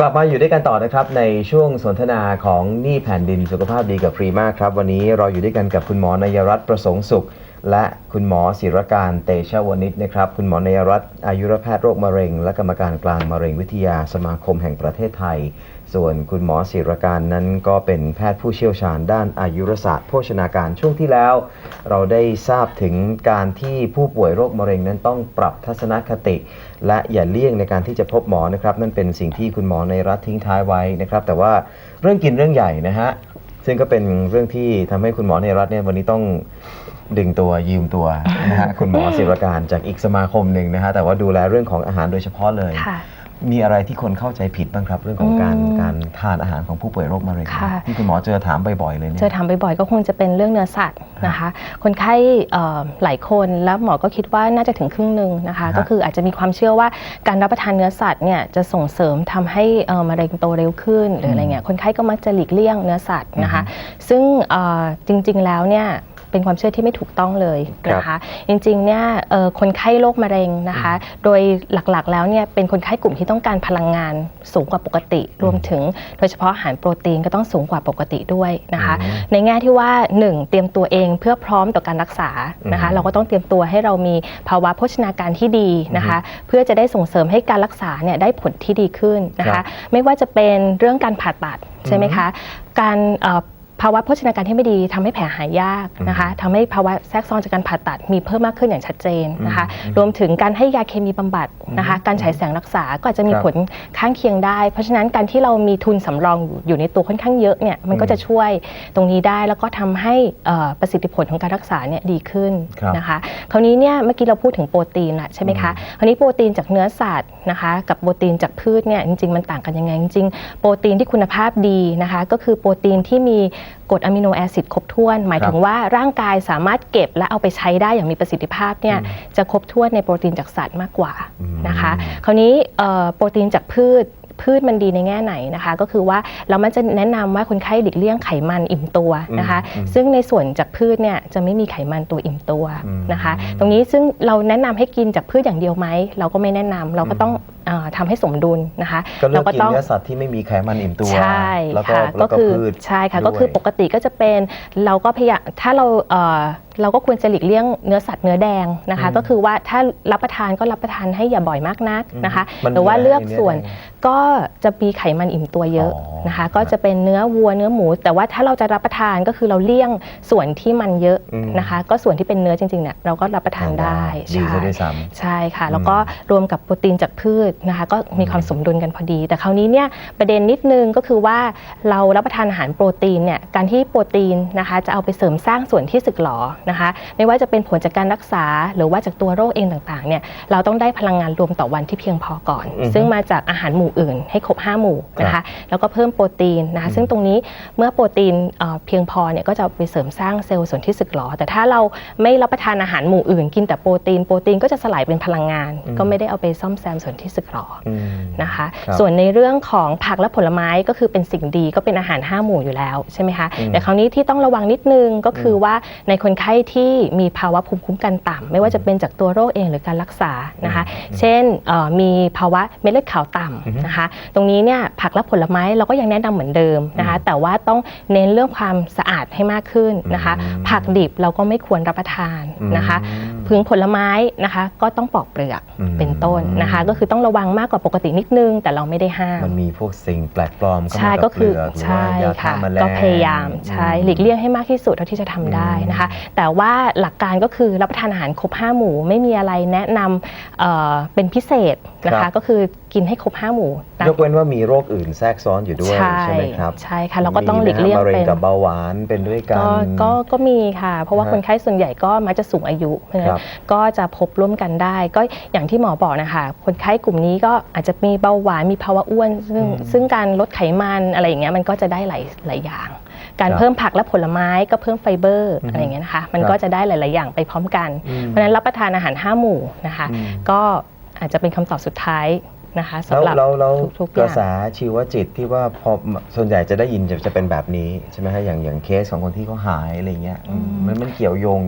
กลับมาอยู่ด้วยกันต่อนะครับในช่วงสนทนาของนี่แผ่นดินสุขภาพดีกับฟรีมากครับ วันนี้เราอยู่ด้วยกันกับคุณหมอนายรัตน์ประสงค์สุข และคุณหมอศิรการเตชะวนิชนะครับ คุณหมอนายรัตน์อายุรแพทย์โรคมะเร็ง และกรรมการกลางมะเร็งวิทยาสมาคมแห่งประเทศไทย ส่วนคุณหมอศิรการนั้นก็เป็นแพทย์ผู้เชี่ยวชาญด้านอายุรศาสตร์โภชนาการช่วงที่แล้ว เราได้ทราบถึงการที่ผู้ป่วยโรคมะเร็งนั้นต้องปรับทัศนคติ และอย่าเลี่ยงในการที่จะพบหมอนะครับ นั่นเป็นสิ่งที่คุณหมอในรัฐทิ้งท้ายไว้นะครับ แต่ว่าเรื่องกินเรื่องใหญ่นะฮะซึ่งก็เป็นเรื่องที่ทำให้คุณหมอในรัฐเนี่ยวันนี้ต้องดึงตัวยืมตัวนะฮะคุณหมอศิรการจากอีกสมาคมหนึ่งนะฮะแต่ว่าดูแลเรื่องของอาหารโดยเฉพาะเลย มีอะไรที่คนเข้าใจผิดบ้างครับ เรื่องของการอืมการทานอาหารของผู้ป่วยโรคมะเร็งค่ะ ที่คุณหมอเจอถามบ่อยๆเลยเนี่ย เจอถามบ่อยๆ ก็คงจะเป็นเรื่องเนื้อสัตว์นะคะ คนไข้เอ่อหลายคนแล้วหมอก็คิดว่าน่าจะถึงครึ่งหนึ่งนะคะ ฮะก็คืออาจจะมีความเชื่อว่าการรับประทานเนื้อสัตว์เนี่ยจะส่งเสริมทำให้เอ่อมะเร็งโตเร็วขึ้นหรืออะไรเงี้ยคนไข้ก็มักจะหลีกเลี่ยงเนื้อสัตว์นะคะ ซึ่งเอ่อจริงๆแล้วเนี่ย เป็นความเชื่อที่ไม่ถูกต้องเลยนะคะ จริงๆเนี่ยเอ่อคนไข้โรคมะเร็งนะคะ โดยหลักๆแล้วเนี่ยเป็นคนไข้กลุ่มที่ต้องการพลังงานสูงกว่าปกติ รวมถึงโดยเฉพาะอาหารโปรตีนก็ต้องสูงกว่าปกติด้วยนะคะอืมในแง่ที่ว่า 1 เตรียมตัวเองเพื่อพร้อมต่อการรักษานะคะอืมเราก็ต้องเตรียมตัวให้เรามีภาวะโภชนาการที่ดีนะคะ เพื่อจะได้ส่งเสริมให้การรักษาเนี่ยได้ผลที่ดีขึ้นนะครัคะบไม่ว่าจะเป็นเรื่องการผ่าตัดใช่ไหมคะการเอ่อ ภาวะโภชนาการที่ไม่ดีทำให้แผลหายยากนะคะทำให้ภาวะแทรกซ้อนจากการผ่าตัดมีเพิ่มมากขึ้นอย่างชัดเจนนะคะอืมรวมถึงการให้ยาเคมีบำบัดนะคะ การฉายแสงรักษาก็อาจจะมีครับผลข้างเคียงได้ เพราะฉะนั้นการที่เรามีทุนสำรองอยู่ในตัวค่อนข้างเยอะเนี่ยมันก็จะช่วยตรงนี้ได้แล้วก็ทำให้เอ่อประสิทธิผลของการรักษาเนี่ยดีขึ้นครับนะคะ คราวนี้เนี่ยเมื่อกี้เราพูดถึงโปรตีนละใช่ไหมคะคราวนี้โปรตีนจากเนื้อสัตว์นะคะกับโปรตีนจากพืชเนี่ยจริง ๆ มันต่างกันยังไงจริงๆโปรตีนที่คุณภาพดีนะคะ ก็คือโปรตีนที่มีกรดอะมิโนแอซิดครบถ้วน หมายถึงว่าร่างกายสามารถเก็บและเอาไปใช้ได้อย่างมีประสิทธิภาพเนี่ยจะครบถ้วนในโปรตีนจากสัตว์มากกว่าอืมนะคะ คราวนี้เอ่อโปรตีนจากพืชพืชมันดีในแง่ไหนนะคะ ก็คือว่าเรามันจะแนะนำว่าคนไข้หลีกเลี่ยงไขมันอิ่มตัวนะคะอืมซึ่งในส่วนจากพืชเนี่ยจะไม่มีไขมันตัวอิ่มตัวอืมนะคะ ตรงนี้ซึ่งเราแนะนำให้กินจากพืชอย่างเดียวไหมเราก็ไม่แนะนำเราก็ต้องเออ ทำให้สมดุลนะคะก็เลือกก็กินต้องเนื้อสัตว์ที่ไม่มีไขมันอิ่มตัวใช่แล้วก็ค่ะแล้ก็วก็คือพืชใช่ค่ะด้วยก็คือปกติก็จะเป็นเราก็พยายามถ้าเราเอ่อเราก็ควรจะหลีกเลี่ยงเนื้อสัตว์เนื้อแดงนะคะอืมก็คือว่าถ้ารับประทานก็รับประทานให้อย่าบ่อยมากนักนะคะมันหรือว่ามีอะไรเลือกในเนื้อส่วนแดงก็จะมีไขมันอิ่มตัวเยอะอ๋อนะคะ ก็จะเป็นเนื้อวัวเนื้อหมู แต่ว่าถ้าเราจะรับประทานก็คือเราเลี่ยงส่วนที่มันเยอะอืมนะคะ ก็ส่วนที่เป็นเนื้อจริงๆเนี่ยเราก็รับประทานได้ดีซะใช่ด้วยซ้ำใช่ค่ะ แล้วก็รวมกับโปรตีนจากพืชนะคะก็มีความสมดุลกันพอดี แต่คราวนี้เนี่ยประเด็นนิดนึงก็คือว่าเรารับประทานอาหารโปรตีนเนี่ยการที่โปรตีนนะคะจะเอาไปเสริมสร้างส่วนที่สึกหรอนะคะไม่ว่าจะเป็นผลจากการรักษา หรือว่าจากตัวโรคเองต่างๆเนี่ยเราต้องได้พลังงานรวมต่อวันที่เพียงพอก่อนอือฮึซึ่งมาจากอาหารหมู่อื่นให้ครบ 5 หมู่นะครัคะบแล้วก็เพิ่มโปรตีนนะคะซึ่งตรงนี้เมื่อโปรตีนเอ่อเพียงพอเนี่ยก็จะเอาไปเสริมสร้างเซลล์ส่วนที่สึกหรอแต่ถ้าเราไม่รับประทานอาหารหมู่อื่น กินแต่โปรตีนโปรตีนก็จะสลายเป็นพลังงานอืมก็ไม่ได้เอาไปซ่อมแซมส่วนที่สึกหรออืมนะคะครับส่วนในเรื่องของผักและผลไม้ก็คือเป็นสิ่งดีก็เป็นอาหาร5หมู่อยู่แล้วใช่ไหมคะอืมแต่คราวนี้ที่ต้องระวังนิดนึงก็คือว่าในคนไข้ที่มีภาวะภูมิคุ้มกันต่ำไม่ว่าจะเป็นจากตัวโรคเองหรือการรักษานะคะ เช่นเอ่อมีภาวะเม็ดเลือดขาวต่ำนะคะ ตรงนี้เนี่ยผักและผลไม้เราก็ยังแนะนำเหมือนเดิมนะคะ แต่ว่าต้องเน้นเรื่องความสะอาดให้มากขึ้นนะคะอืมผักดิบเราก็ไม่ควรรับประทานนะคะอืม พึงผลไม้นะคะ ก็ต้องปอกเปลือกอืม เป็นต้นนะคะ ก็คือต้องระวังมากกว่าปกตินิดนึง แต่เราไม่ได้ห้าม มันมีพวกสิ่งแปลกปลอมเข้าใช่มาก็กับคือเปลือกหรือใช่ว่ายาฆ่าค่ะแมลงก็พยายามใช่อืมหลีกเลี่ยงให้มากที่สุดเท่าที่จะทำได้นะคะ แต่ว่าหลักการก็คือรับประทานอาหารครบ5หมู่ไม่มีอะไรแนะนำเอ่อเป็นพิเศษนะครัคะบก็คือกินให้ครบ5หมู่ตาม ยกเว้นว่ามีโรคอื่นแทรกซ้อนอยู่ด้วยใช่ใช่ไหมครับใช่ค่ะเราก็ต้องหลีกเลี่ยงมีไหมฮะมะเร็งเป็น กับเบาหวานเป็นด้วยกันก็ก็ก็มีค่ะ เพราะว่าฮะคนไข้ส่วนใหญ่ก็มักจะสูงอายุเพราะฉะนั้ครันบก็จะพบร่วมกันได้ ก็อย่างที่หมอบอกนะคะ คนไข้กลุ่มนี้ก็อาจจะมีเบาหวานมีภาวะอ้วน ซึ่งซึ่งการลดไขมันอะไรอย่างเงี้ยมันก็จะได้หลายหลายอย่าง การครับเพิ่มผักและผลไม้ก็เพิ่มไฟเบอร์อือฮึอะไรอย่างเงี้ยนะคะมันครับ ก็จะได้หลาย ๆ อย่างไปพร้อมกัน อืม เพราะฉะนั้นรับประทานอาหาร5หมู่นะคะ อืม ก็อาจจะเป็นคำตอบสุดท้าย นะคะแล้วสำหรับแล้วแล้วทุกๆกอย่าระงแสชีวจิตที่ว่าพอส่วนใหญ่จะได้ยินจะจะเป็นแบบนี้ใช่ไหมฮะอย่างอย่างเคสของคนที่เขาหายอะไรเงี้ยอืมมันมันเกี่ยวโยง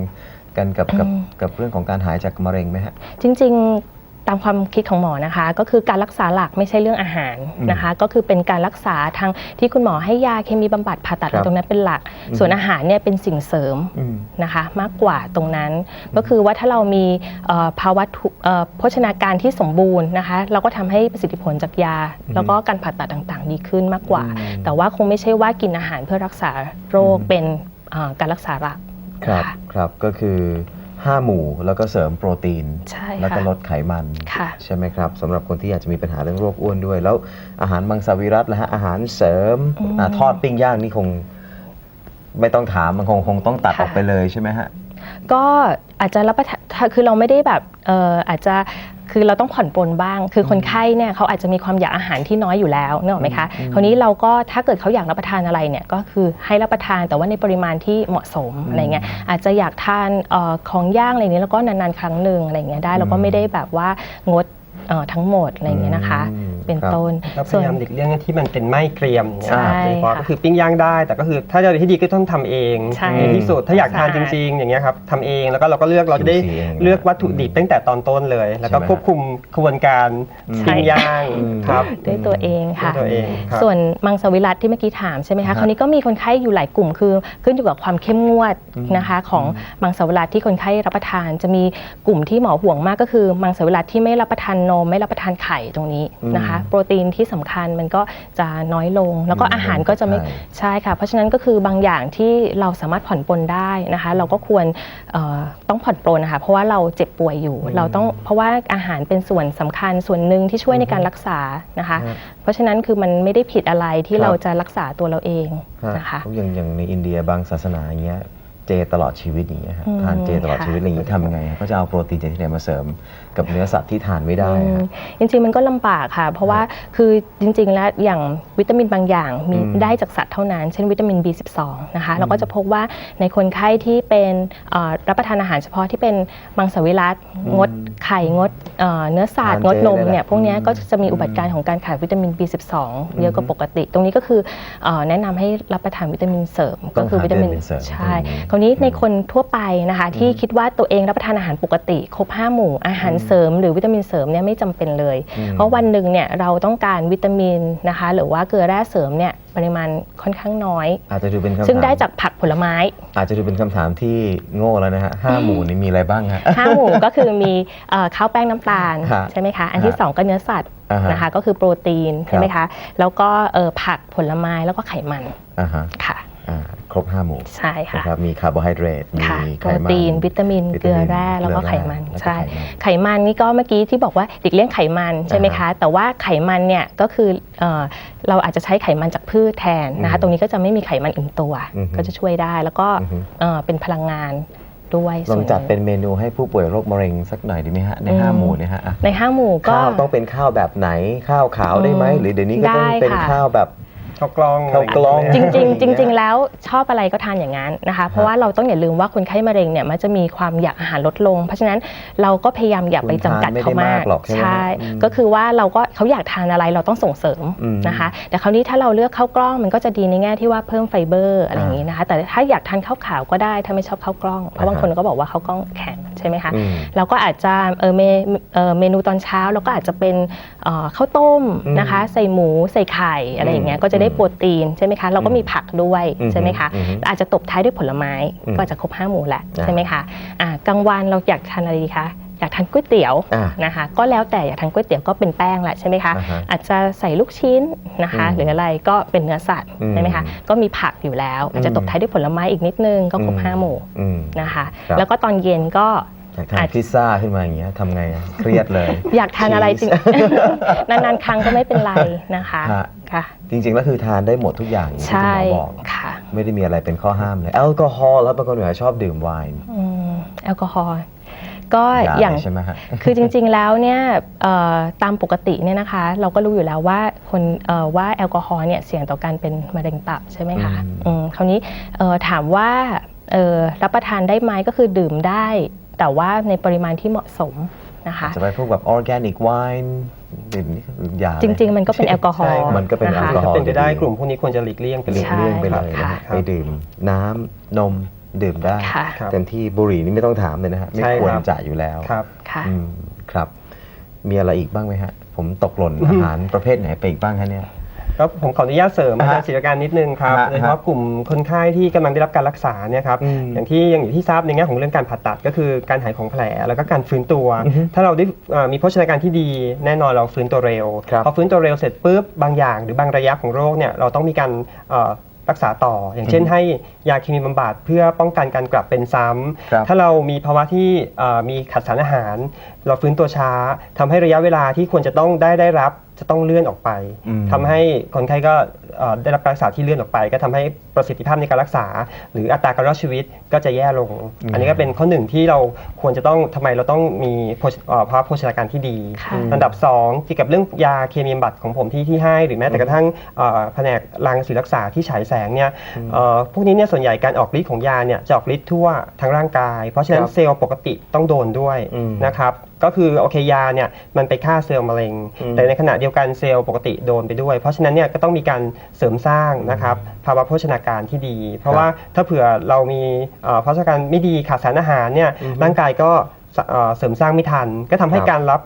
กันกับกับอืมกับเรื่องของการหายจากมะเร็งไหมฮะ จริงๆตามความคิดของหมอนะคะ ก็คือการรักษาหลักไม่ใช่เรื่องอาหารนะคะ ก็คือเป็นการรักษาทางที่คุณหมอให้ยาเคมีบำบัดผ่าตัดครับตรงนั้นเป็นหลัก ส่วนอาหารเนี่ยเป็นสิ่งเสริมอืมนะคะ มากกว่าตรงนั้น ก็คือว่าถ้าเรามีเอ่อภาวะทุเอ่อโภชนาการที่สมบูรณ์นะคะ เราก็ทำให้ประสิทธิผลจากยา แล้วก็การผ่าตัดต่างๆ ดีขึ้นมากกว่าอืมแต่ว่าคงไม่ใช่ว่ากินอาหารเพื่อรักษาโรคเป็นเอ่อการรักษาหลักครับค่ะครับก็คือ ห้าหมู่แล้วก็เสริมโปรตีน ใช่แล้วก็ค่ะลดไขมัน ค่ะ ใช่ไหมครับสำหรับคนที่อยากจะมีปัญหาเรื่องโรคอ้วนด้วย แล้วอาหารมังสวิรัตและฮะอาหารเสริมอืม อาทอดปิ้งย่างนี่คง ไม่ต้องถามมันคงคงต้องตัดค่ะออกไปเลยใช่ไหมฮะ ก็อาจจะรับประทานถ้าคือเราไม่ได้แบบเอ่ออาจจะ คือเราต้องผ่อนปลนบ้าง คือคนไข้เนี่ยเขาอาจจะมีความอยากอาหารที่น้อยอยู่แล้วเนกอะไหมคะอืมคราวนี้เราก็ถ้าเกิดเขาอยากรับประทานอะไรเนี่ยก็คือให้รับประทานแต่ว่าในปริมาณที่เหมาะสมอะไรเงี้ยอาจจะอยากทานเออของย่างอะไรนี้แล้วก็นานๆครั้งหนึ่งอะไรเงี้ยได้แล้วก็ไม่ได้แบบว่างด เอ่อทั้งหมดอะไรเงี้ยนะคะ อืมเป็นครับ ต้นก็พยายามหลีกเลี่ยงที่มันเป็นไม่เกรียมเนี่ยใช่โดยเฉพาะค่ะก็คือปิ้งย่างได้ แต่ก็คือถ้าจะที่ดีก็ต้องทำเองใช่ในที่สุดถ้าอยากทานสะจอาดริง ๆ อย่างเงี้ยครับทำเองแล้วก็เราก็เลือกเราจะได้ QC เองเลือกวัตถุดิบตั้งแต่ตอนต้นเลย แล้วก็ใช่ไหม ควบคุมกระบวนการอืมปิ้งย่างอืมครับด้วยตัวเองค่ะ ด้วยตัวเองครับ ส่วนมังสวิรัตที่เมื่อกี้ถามใช่ไหมครัคะบคราวนี้ก็มีคนไข้อยู่หลายกลุ่มคือ ขึ้นอยู่กับความเข้มงวดอืมนะคะของมังสวิรัตที่คนไข้รับประทาน จะมีกลุ่มที่หมอห่วงมากก็คือ มังสวิรัตที่ไม่รับประทานนมไม่รับประทานไข่ตรงนี้นะคะ โปรตีนที่สำคัญมันก็จะน้อยลง แล้วก็อาหารก็จะไม่ใช่ใช่ค่ะ เพราะฉะนั้นก็คือบางอย่างที่เราสามารถผ่อนปลนได้นะคะ เราก็ควรเอ่อต้องผ่อนปลนนะคะเพราะว่าเราเจ็บป่วยอยู่ เราต้องเพราะว่าอาหารเป็นส่วนสำคัญส่วนหนึ่งที่ช่วยในการรักษานะคะครับเพราะฉะนั้นคือมันไม่ได้ผิดอะไรที่ครับเราจะรักษาตัวเราเองฮะนะคะเพราะอย่างอย่างในอินเดียบางศาสนาอย่างเงี้ย เจตลอดชีวิตอย่างเงี้ยฮะอืมทานเจตลอดค่ะชีวิตอะไรอย่างงี้ทำยังไงฮะก็จะเอาโปรตีนจากที่ไหนมาเสริมกับเนื้อสัตว์ที่ทานไม่ได้อืมฮะจริงๆมันก็ลำบากค่ะ เพราะว่าคือจริงๆแล้วอย่างวิตามินบางอย่างมีอืมได้จากสัตว์เท่านั้น เช่นวิตามิน B12 นะคะเราก็จะพบว่าในคนไข้ที่เป็นเอ่อรับประทานอาหารเฉพาะที่เป็นมังสวิรัตงดไข่งดเอ่อเนื้อสัตว์ทานงเจดนมได้แหละเนี่ยพวกเนี้ยอืมก็จะมีอุบัติการณ์ของการขาดวิตามิน B12 เยอะกว่าปกติ ตรงนี้ก็คือเอ่อแนะนำให้รับประทานวิตามินเสริมต้ก็องคือหาวิตามินวิตามินเสริมใช่อืม คราวนี้ในคนทั่วไปนะคะ ที่คิดว่าตัวเองรับประทานอาหารปกติ ครบห้าหมู่อาหารเสริม หรือวิตามินเสริมเนี่ยไม่จำเป็นเลยอืมเพราะวันหนึ่งเนี่ยเราต้องการวิตามินนะคะ หรือว่าเกลือแร่เสริมเนี่ยปริมาณค่อนข้างน้อย อาจจะดูเป็นคำถามซึ่งได้จากผักผลไม้ อาจจะดูเป็นคำถามที่โง่แล้วนะฮะห้าหมู่นี่มีอะไรบ้างฮะห้าหมู่ก็คือมีเอ่อข้าวแป้งน้ำตาลฮะใช่ไหมคะอันที่ฮะสองก็เนื้อสัตว์อ่าฮะนะคะก็คือโปรตีนใช่ไหมคะแล้วก็เอ่อผักผลไม้แล้วก็ไขมันอ่าฮะค่ะอ่า ครบห้าหมู่ใช่ค่ะนะครับมีคาร์โบไฮเดรตมีค่ะไขโปรมันตีน วิตามินวิเกลือแร่ตามินแล้วก็เกลือไขแร่มันแล้วก็ใช่ไขมันไขมันนี่ก็เมื่อกี้ที่บอกว่าหลีกเลี่ยงไขมันใช่ไหมอ่าคะฮะแต่ว่าไขมันเนี่ยก็คือเอ่อเราอาจจะใช้ไขมันจากพืชแทนนะคะอืมตรงนี้ก็จะไม่มีไขมันอิ่มตัวอือฮึก็จะช่วยได้แล้วก็อือฮึเอ่อเป็นพลังงานด้วยลองส่วนหจัดนึ่งเป็นเมนูให้ผู้ป่วยโรคมะเร็งสักหน่อยดีไหมฮะ ในห้าอืมหมู่เนี่ยฮะอะในห้าหมู่ก็ข้าวต้องเป็นข้าวแบบไหนข้าวขาวได้ไหมอืมหรือเดี๋ยวนี้ก็ต้องได้เป็นค่ะข้าวแบบ ข้าวกล้องข้าวกล้อง จริงอะไรอย่างๆจเงี้ยริง ๆ แล้วชอบอะไรก็ทานอย่างนั้นนะคะ เพราะว่าเราต้องอย่าลืมว่าคนไข้มะเร็งเนี่ยมันจะมีความอยากอาหารลดลง เพราะฉะนั้นเราก็พยายามอย่าไปจำกัดเขามากคุณทานไม่ได้มากหรอกใช่ไหมใช่อืมก็คือว่าเราก็เขาอยากทานอะไรเราต้องส่งเสริมอืมนะคะ แต่คราวนี้ถ้าเราเลือกข้าวกล้องมันก็จะดีในแง่ที่ว่าเพิ่มไฟเบอร์อะไรอย่างนี้นะคะ แต่ถ้าอยากทานข้าวขาวก็ได้ถ้าไม่ชอบข้าวกล้องเพราะบางคนก็บอกว่าข้าวกล้องแข็ง ใช่ไหมคะอืมเราก็อาจจะเออเมเอ่อเมนูตอนเช้าเราก็อาจจะเป็นเอ่อข้าวต้มอืมนะคะ ใส่หมูใส่ไข่อะไรอย่างเงี้ยก็จะได้โปรตีนใช่ไหมคะเราก็มีผักด้วยอืมใช่ไหมคะอืมอาจจะตบท้ายด้วยผลไม้อืมก็อาจจะครบห้าหมู่แหละอ่าใช่ไหมคะอ่ากลางวันเราอยากทานอะไรดีคะ อยากทานก๋วยเตี๋ยวอ่า นะคะก็แล้วแต่อยากทานก๋วยเตี๋ยวก็เป็นแป้งแหละใช่ไหมคะอ่าฮะอาจจะใส่ลูกชิ้นนะคะอืมหรืออะไรก็เป็นเนื้อสัตว์อืมใช่ไหมคะก็มีผักอยู่แล้ว อาจจะตบท้ายด้วยผลไม้อีกนิดนึงก็ครบห้าหมู่อืม นะคะครับ แล้วก็ตอนเย็นก็ อยากทานอาจ พิซซ่าขึ้นมาอย่างเงี้ยทำไงอะเครียดเลย อยากทานอะไรจริงชีสนานๆครั้งก็ไม่เป็นไรนะคะฮะ ค่ะจริงๆแล้วคือทานได้หมดทุกอย่างอย่างที่ใช่คุณหมอบอก ค่ะไม่ได้มีอะไรเป็นข้อห้ามเลย แอลกอฮอล์แล้วบางคนอาจจะชอบดื่มไวน์ อืมแอลกอฮอล์ ก็อย่าอย่างเลยใช่ไหมฮะคือจริงๆแล้วเนี่ยเอ่อตามปกติเนี่ยนะคะ เราก็รู้อยู่แล้วว่าคนเอ่อว่าแอลกอฮอล์เนี่ยเสี่ยงต่อการเป็นมะเร็งตับใช่ไหมคะอืมอืมคราวนี้เอ่อถามว่าเอ่อรับประทานได้ไหมก็คือดื่มได้ แต่ว่าในปริมาณที่เหมาะสมนะคะจะไปพวกแบบออร์แกนิกไวน์ดื่มนี่ก็อย่าเลยจริง ๆ มันก็เป็นแอลกอฮอล์ใช่ครับมันก็เป็นนะแอลคะกอฮอล์ถ้าเป็นไปได้กลุ่มพวกนี้ควรจะหลีกเลี่ยงไปหเลลียกเลี่ยงไปเลยนะค่ะฮะไปดื่มน้ำนม ดื่มได้ ค่ะ ครับเต็มที่บุหรี่นี่ไม่ต้องถามเลยนะฮะไม่ใช่ควรครับ จะอยู่แล้วครับ ค่ะ อืมครับ มีอะไรอีกบ้างไหมฮะ ผมตกหล่นอาหารประเภทไหนไปอีกบ้างฮะเนี่ยก็ผมขออนุญาตเสริมอาอ่าฮะจารย์ศิรการนิดนึงครับอ่าฮะโดยเฉพาะกลุ่มคนไข้ที่กำลังได้รับการรักษาเนี่ยครับอืมอย่างที่ยังอยู่ที่ทราบในแง่ของเรื่องการผ่าตัดก็คือการหายของแผลแล้วก็การฟื้นตัว อือฮึถ้าเราได้เอ่อมีโภชนาการที่ดีแน่นอนเราฟื้นตัวเร็ว ครับพอฟื้นตัวเร็วเสร็จปุ๊บบางอย่าง หรือบางระยะของโรคเนี่ยเราต้องมีการเอ่อ รักษาต่อ อย่างเช่นอืมให้ยาเคมีบำบัดเพื่อป้องกันการกลับเป็นซ้ำครับถ้าเรามีภาวะที่เอ่อมีขัดสารอาหาร เราฟื้นตัวช้าทำให้ระยะเวลาที่ควรจะต้องได้ได้รับ จะต้องเลื่อนออกไปอืมทำให้คนไข้ก็เอ่อได้รับการรักษาที่เลื่อนออกไป ก็ทำให้ประสิทธิภาพในการรักษา หรืออัตราการรอดชีวิตก็จะแย่ลงอืมอันนี้ก็เป็นข้อหนึ่งที่เราควรจะต้องทำไมเราต้องมีโภชเอ่อภาวะโภชนาการที่ดีค่ะอันดับ2เกี่ยวกับเรื่องยาเคมีบำบัดของผมที่ที่ให้หรือแม้แต่กระทั่งเอ่อแผนกรังสีรักษาที่ฉายแสงเนี่ยเอ่อพวกนี้เนี่ยส่วนใหญ่การออกฤทธิ์ของยาเนี่ยจะออกฤทธิ์ทั่วทั้งร่างกาย เพราะฉะนั้คนรับเซลล์ปกติต้องโดนด้วยอืมนะครับ ก็คือโอเคยาเนี่ยมันไปฆ่าเซลล์มะเร็งอืมแต่ในขณะเดียวกันเซลล์ปกติโดนไปด้วย เพราะฉะนั้นเนี่ยก็ต้องมีการเสริมสร้างนะครับภาวะโภชนาการที่ดี เพราะว่าถ้าเผื่อเรามีเอ่อโภชนาการไม่ดีขาดสารอาหารเนี่ยอือฮึร่างกายก็สเอ่อเสริมสร้างไม่ทัน ก็ทำให้ครับการรับ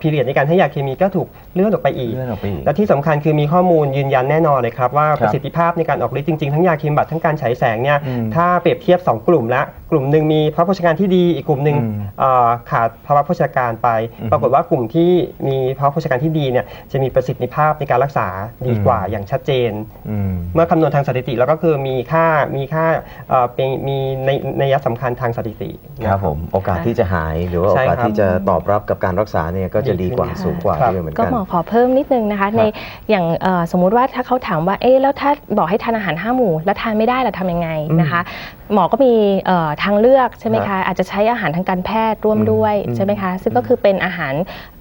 พีเรียดในการให้ยาเคมีก็ถูกเลื่อนออกไปอีกเลื่อนออกไปอีกและที่สำคัญคือมีข้อมูลยืนยันแน่นอนเลยครับ ว่าครับประสิทธิภาพในการออกฤทธิ์จริง ๆ ทั้งยาเคมีบำบัดทั้งการฉายแสงเนี่ยอืมถ้าเปรียบเทียบ 2 กลุ่มแล้วกลุ่มหนึ่งมีภาวะโภชนาการที่ดี อีกกลุ่มหนึ่งอืมเอ่อขาดภาวะโภชนาการไป อืมปรากฏว่ากลุ่มที่มีภาวะโภชนาการที่ดีเนี่ยจะมีประสิทธิภาพในการรักษาดีกว่าอืม อย่างชัดเจน อืม เมื่อคำนวณทางสถิติแล้วก็คือมีค่ามีค่าเอ่อเป็นมีในในยสำคัญทางสถิตินะ ครับผมโอกาสที่จะหายหรือว่าโอใช่กาสครับที่จะตอบรับกับการรักษาเนี่ยก็จะดีกว่าดีขึ้น สูงกว่าครับ ด้วยเหมือนก็กัน หมอขอเพิ่มนิดนึงนะคะ ในอย่างเอ่อสมมุติว่าถ้าเขาถามว่าเอ๊ะแล้วถ้าบอกให้ทานอาหารห้าหมู่แล้วทานไม่ได้ล่ะทำยังไงนะคะ หมอก็มีเอ่อทางเลือกใช่ไหมครัคะบอาจจะใช้อาหารทางการแพทย์ร่วมด้วยอืมใช่ไหมคะซึ่งก็คือเป็นอาหาร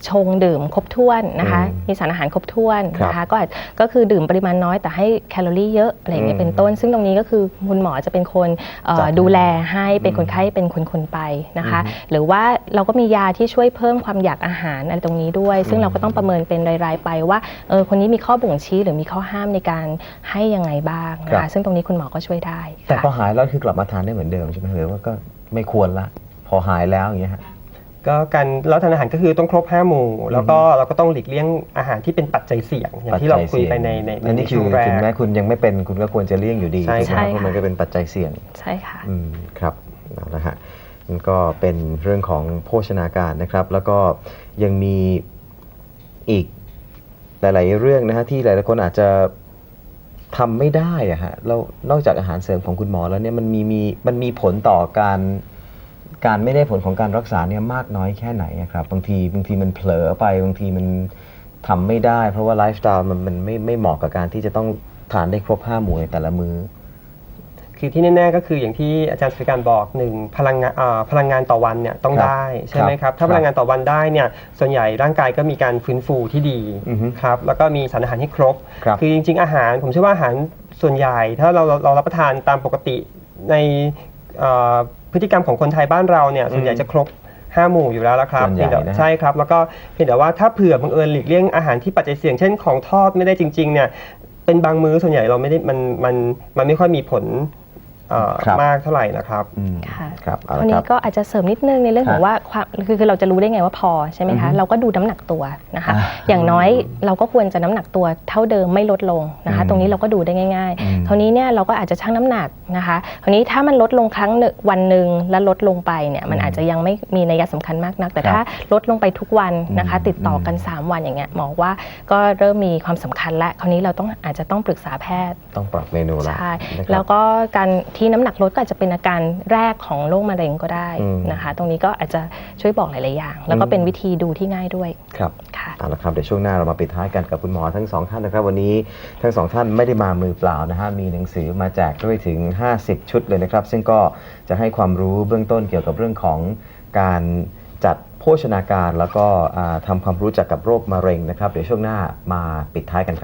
ชงดื่มครบถ้วนนะคะอืมมีสารอาหารครบถ้วนครับนะคะก็อาจก็คือดื่มปริมาณน้อยแต่ให้แคลอรี่เยอะอะไรอย่างเงี้อืยมเป็นต้น ซึ่งตรงนี้ก็คือคุณหมอจะเป็นคนเอ่อจัดให้ดูแลให้เป็นคนอืมไข้เป็นคนๆไปนะคะอืมหรือว่าเราก็มียาที่ช่วยเพิ่มความอยากอาหารอะไรตรงนี้ด้วย ซึ่งเราก็ต้องประเมินเป็นรายๆไปว่าเออคนนี้มีข้อบ่งชี้หรือมีข้อห้ามในการให้ยังไงบ้างนะครัคะบซึ่งตรงนี้คุณหมอก็ช่วยได้แต่พอค่ะหายแล้วคือกลับมาทานได้เหมือนเดิมใช่ไหมหรือว่าก็ไม่ควรละ พอหายแล้วอย่างเงี้ยฮะ ก็การรับทานอาหารก็คือต้องครบ5หมู่แล้วก็เราก็ต้องหลีกเลี่ยงอาหารที่เป็นปัจจัยเสี่ยงอย่างที่เราคุยไปในในอันนี้ในคืช่อวงแรถึกงแม้คุณยังไม่เป็นคุณก็ควรจะเลี่ยงอยู่ดีใช่ไหมใช่เพราะมันค่ะก็เป็นปัจจัยเสี่ยง ใช่ค่ะ อืมครับเอาละฮะมันก็เป็นเรื่องของโภชนาการนะครับ แล้วก็ยังมีอีกหลาย ๆ เรื่องนะฮะที่หลาย ๆ คนอาจจะ ทำไม่ได้อะฮะแล้วนอกจากอาหารเสริมของคุณหมอแล้วเนี่ยมันมีมีมันมีผลต่อการการไม่ได้ผลของการรักษาเนี่ยมากน้อยแค่ไหนอะครับบางทีบางทีมันเผลอไปบางทีมันทำไม่ได้ เพราะว่าไลฟ์สไตล์มันมันไม่ไม่เหมาะกับการที่จะต้องทานได้ครบห้าหมู่ในแต่ละมื้อ คือที่แน่ๆก็คืออย่างที่อาจารย์สุริการบอกหนึ่งพลังงานอ่าพลังงานต่อวันเนี่ยต้องครับได้ใช่ไหมครับครับถ้าครับพลังงานต่อวันได้เนี่ยส่วนใหญ่ร่างกายก็มีการฟื้นฟูที่ดีอือฮึครับแล้วก็มีสารอาหารที่ครบครับอจริง ๆ อาหาร ผมเชื่อว่าอาหารส่วนใหญ่ ถ้าเราเราเรารับประทานตามปกติในเอ่อพฤติกรรมของคนไทยบ้านเราเนี่ยส่วนใหญ่จะครบห้าหมู่อยู่แล้วละครับส่วนใหญ่เพียงแต่นะฮะ ใช่ครับแล้วก็เพียงแต่ว่าถ้าเผื่อบังเอิญหลีกเลี่ยงอาหารที่ปัจจัยเสี่ยงเช่นของทอดไม่ได้จริงๆเนี่ยเป็นบางมื้อส่วนใหญ่เราไม่ได้มันมันมันไม่ค่อยมีผลเอ่อครับ มากเท่าไหร่นะครับอืมค่ะครับเอาคละนครันี้บก็อาจจะเสริมนิดนึงในเรื่องของฮะว่าความคือคือเราจะรู้ได้ไงว่าพอใช่ไหมอือคะฮึเราก็ดูน้ำหนักตัวนะคะอ่าอย่างน้อยเราก็ควรจะน้ำหนักตัวเท่าเดิมไม่ลดลงนะคะอืมตรงนี้เราก็ดูได้ง่ายอืมๆคราวนี้เนี่ยเราก็อาจจะชั่งน้ำหนักนะคะคราวนี้ถ้ามันลดลงครั้งหนึ่งวันหนึ่งแล้วลดลงไปเนี่ยมันอืมอาจจะยังไม่มีนัยสำคัญมากนัก แต่ครับถ้าลดลงไปทุกวันนะคะอืมติดต่อกันอืม3วันอย่างเงี้ยหมอว่าก็เริ่มมีความสำคัญและคราวนี้เราต้องอาจจะต้องปรึกษาแพทย์ต้องปรับเมนูละใช่นะครับแล้วก็การที่น้ำหนักลดก็อาจจะเป็นอาการแรกของโรคมะเร็งก็ได้อืมนะคะ ตรงนี้ก็อาจจะช่วยบอกหลาย ๆ อย่าง แล้วก็อืมเป็นวิธีดูที่ง่ายด้วยครับค่ะเอาละครับเดี๋ยวช่วงหน้าเรามาปิดท้ายกันกับคุณหมอทั้งสองท่านนะครับ วันนี้ทั้งสองท่านไม่ได้มามือเปล่านะฮะมีหนังสือมาแจกด้วยถึง 50 ชุดเลยนะครับ ซึ่งก็จะให้ความรู้เบื้องต้นเกี่ยวกับเรื่องของการจัดโภชนาการแล้วก็อ่าทำความรู้จักกับโรคมะเร็งนะครับ เดี๋ยวช่วงหน้ามาปิดท้ายกันครับ